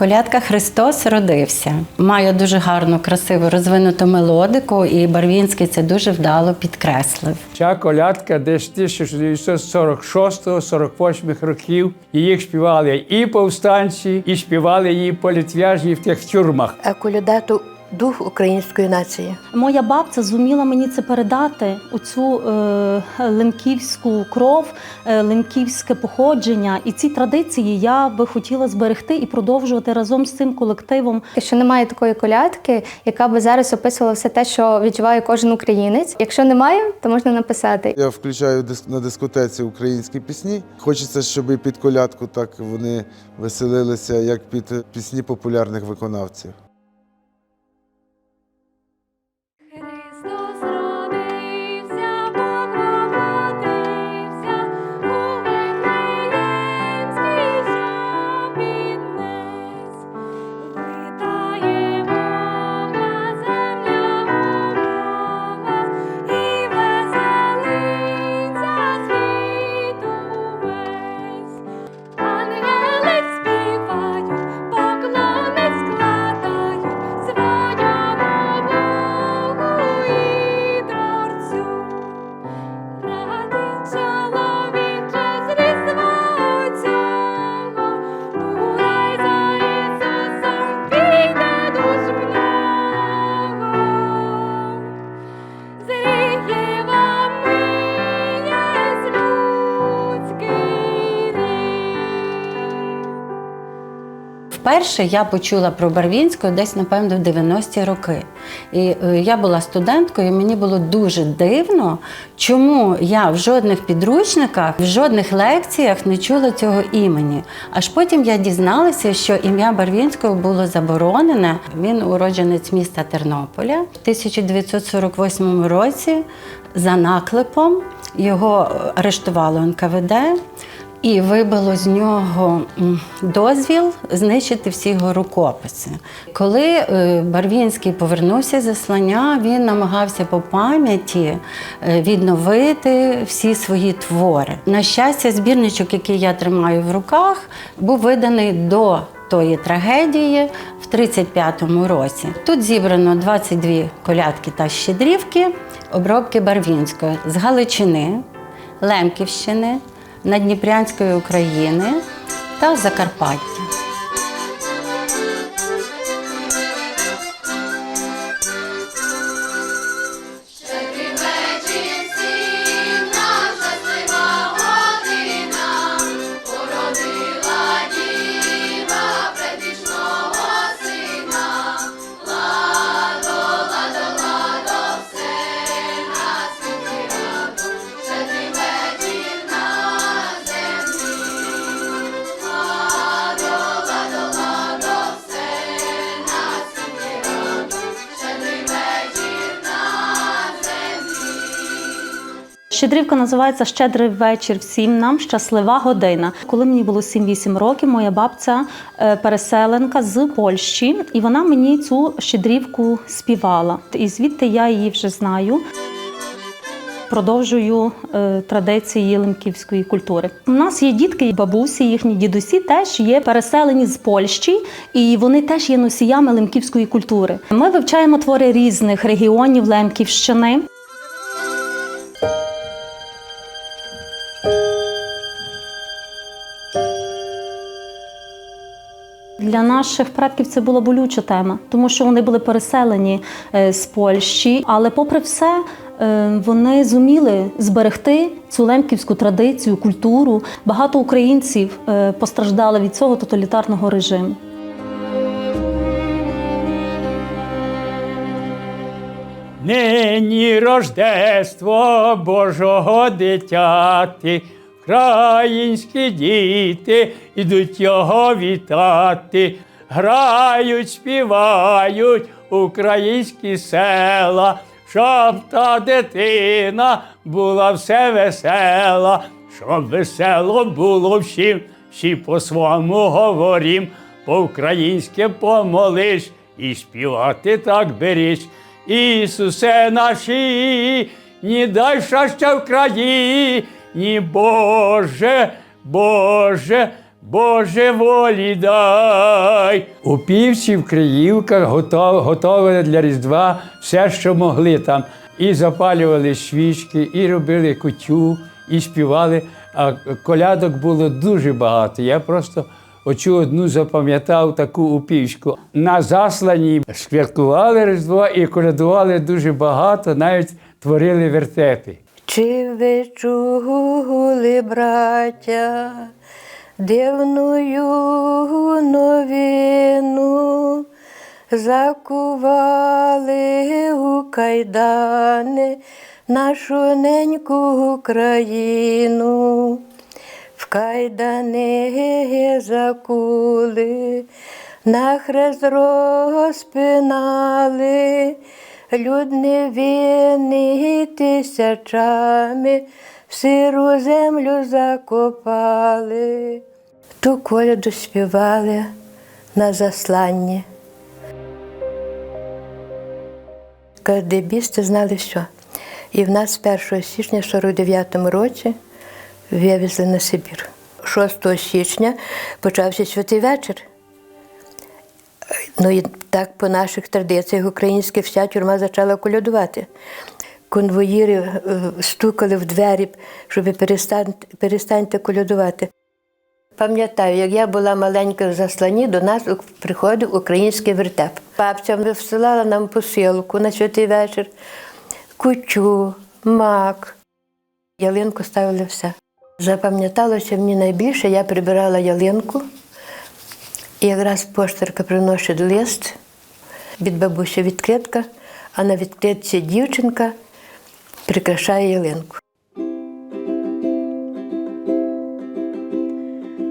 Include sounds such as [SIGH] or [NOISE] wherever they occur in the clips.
Колядка Христос родився. Має дуже гарну, красиву, розвинуту мелодику, і Барвінський це дуже вдало підкреслив. Ця колядка десь 1946-48 років. Її співали і повстанці, і співали її політв'яжні в тих тюрмах. Е, Колядату дух української нації. Моя бабця зуміла мені це передати оцю е, лемківську кров, е, лемківське походження. І ці традиції я би хотіла зберегти і продовжувати разом з цим колективом. що немає такої колядки, яка би зараз описувала все те, що відчуває кожен українець. Якщо немає, то можна написати. Я включаю дис- на дискотеці українські пісні. Хочеться, щоб і під колядку так вони веселилися, як під пісні популярних виконавців. Вперше я почула про Барвінську десь, напевно, в 90-ті роки. І е, я була студенткою, і мені було дуже дивно, чому я в жодних підручниках, в жодних лекціях не чула цього імені. Аж потім я дізналася, що ім'я Барвінського було заборонене. Він уродженець міста Тернополя. В 1948 році за наклепом його е, арештувало НКВД. І вибило з нього дозвіл знищити всі його рукописи. Коли е, Барвінський повернувся з заслання, він намагався по пам'яті е, відновити всі свої твори. На щастя, збірничок, який я тримаю в руках, був виданий до тої трагедії в 35-му році. Тут зібрано 22 колядки та щедрівки, обробки Барвінської з Галичини, Лемківщини, Надніпрянської України та Закарпаття. Щедрівка називається Щедрий вечір всім нам, щаслива година. Коли мені було 7-8 років, моя бабця е, переселенка з Польщі, і вона мені цю щедрівку співала. І звідти я її вже знаю. Продовжую е, традиції лемківської культури. У нас є дітки, і бабусі, їхні дідусі теж є переселені з Польщі, і вони теж є носіями лемківської культури. Ми вивчаємо твори різних регіонів Лемківщини. Для наших предків це була болюча тема, тому що вони були переселені е, з Польщі, але попри все. е, Вони зуміли зберегти цю лемківську традицію, культуру. Багато українців е, постраждали від цього тоталітарного режиму. Нині Рождество Божого дитяти, українські діти ідуть його вітати, грають, співають українські села, щоб та дитина була все весела, щоб весело було всім, всі по-своєму говорім, по-українськи помолиш і співати так береш. Ісусе наші, ні дай щастя в країні, Боже, Боже, Боже волі дай. У півці, в Криївках готовили для Різдва все, що могли там. І запалювали свічки, і робили кутю, і співали. А колядок було дуже багато. Я просто оцю одну запам'ятав таку упівську. На засланні святкували Різдво і колядували дуже багато, навіть творили вертепи. Чи ви чули, браття, дивною новину, закували у кайдани нашу неньку Україну, в кайдани закули, на хрест розпинали, люд невинний тисячами сиру землю закопали. Ту коляду співали на засланні. Кадебісти знали все. І в нас 1 січня 49-му році вивезли на Сибір. 6 січня почався святий вечір. Ну і так по наших традиціях українських вся тюрма почала колядувати. Конвоїри е, стукали в двері, щоб перестаньте, перестаньте колядувати. Пам'ятаю, як я була маленька в заслані, до нас приходив український вертеп. Бабця висилала нам посилку на святий вечір, кучу, мак. Ялинку ставили все. Запам'яталося мені найбільше, я прибирала ялинку, і якраз поштерка приносить лист від бабусі відкритка, а на відкритці дівчинка прикрашає ялинку.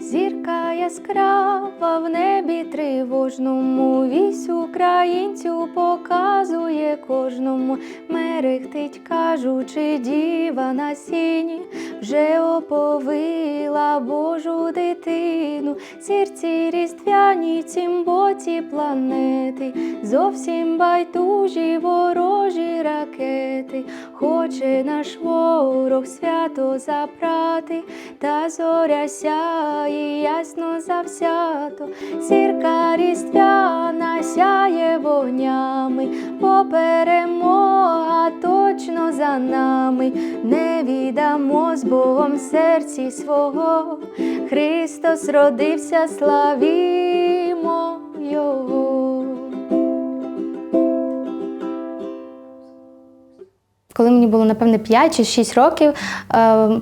Зірка яскрава в небі тривожному, вісь українцю показує кожному, мерехтить, кажучи, діва на сіні, вже оповила Божу дитину, сірці різдвяні, цім боці планети, зовсім байдужі ворожі ракети, хоче наш ворог свято забрати, та зоря сяє ясно завзято, зірка різдвяна сяє вогнями, бо перемога точно нами, не віддамо з Богом серці свого, Христос родився, славімо Його. Коли мені було напевне 5 чи 6 років, е,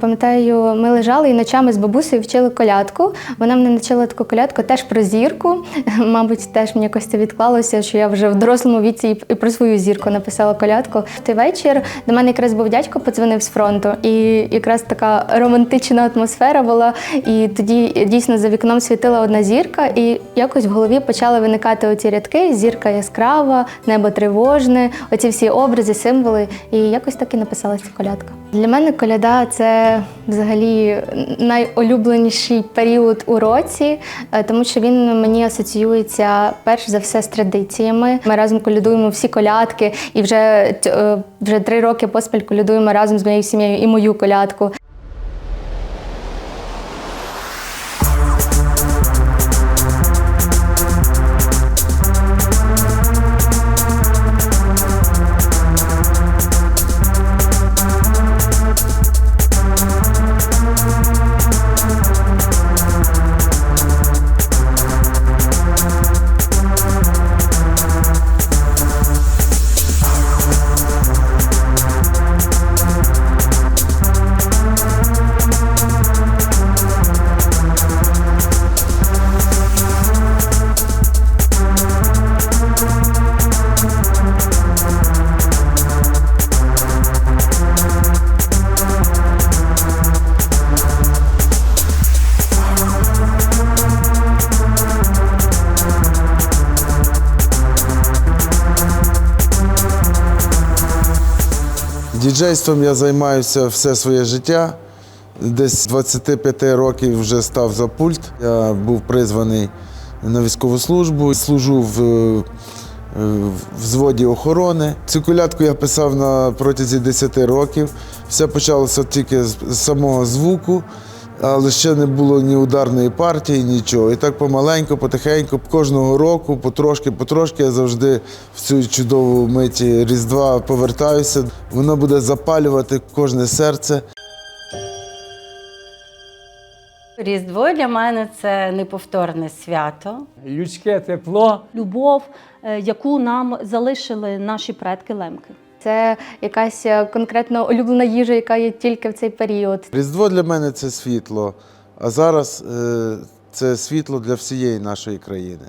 пам'ятаю, ми лежали і ночами з бабусею вчили колядку. Вона мене навчила таку колядку теж про зірку. [LAUGHS] Мабуть, теж мені якось це відклалося, що я вже в дорослому віці і- про свою зірку написала колядку. В той вечір до мене якраз був дядько, подзвонив з фронту, і якраз така романтична атмосфера була. І тоді дійсно за вікном світила одна зірка, і якось в голові почали виникати оці рядки: зірка яскрава, небо тривожне, оці всі образи, символи. І якось так і написалася колядка. Для мене коляда це взагалі найулюбленіший період у році, е, тому що він мені асоціюється перш за все з традиціями. Ми разом колядуємо всі колядки, і вже, е, вже три роки поспіль колядуємо разом з моєю сім'єю і мою колядку. Діджейством я займаюся все своє життя. Десь 25 років вже став за пульт. Я був призваний на військову службу, служу в, е, в взводі охорони. Цю колядку я писав на протязі 10 років. Все почалося тільки з з самого звуку. Але ще не було ні ударної партії, нічого. І так помаленьку, потихеньку, кожного року, потрошки, потрошки я завжди в цю чудову миті Різдва повертаюся. Воно буде запалювати кожне серце. Різдво для мене це неповторне свято. Людське тепло. Любов, е, яку нам залишили наші предки лемки. Це якась е, конкретно улюблена їжа, яка є тільки в цей період. Різдво для мене це світло, а зараз е, це світло для всієї нашої країни.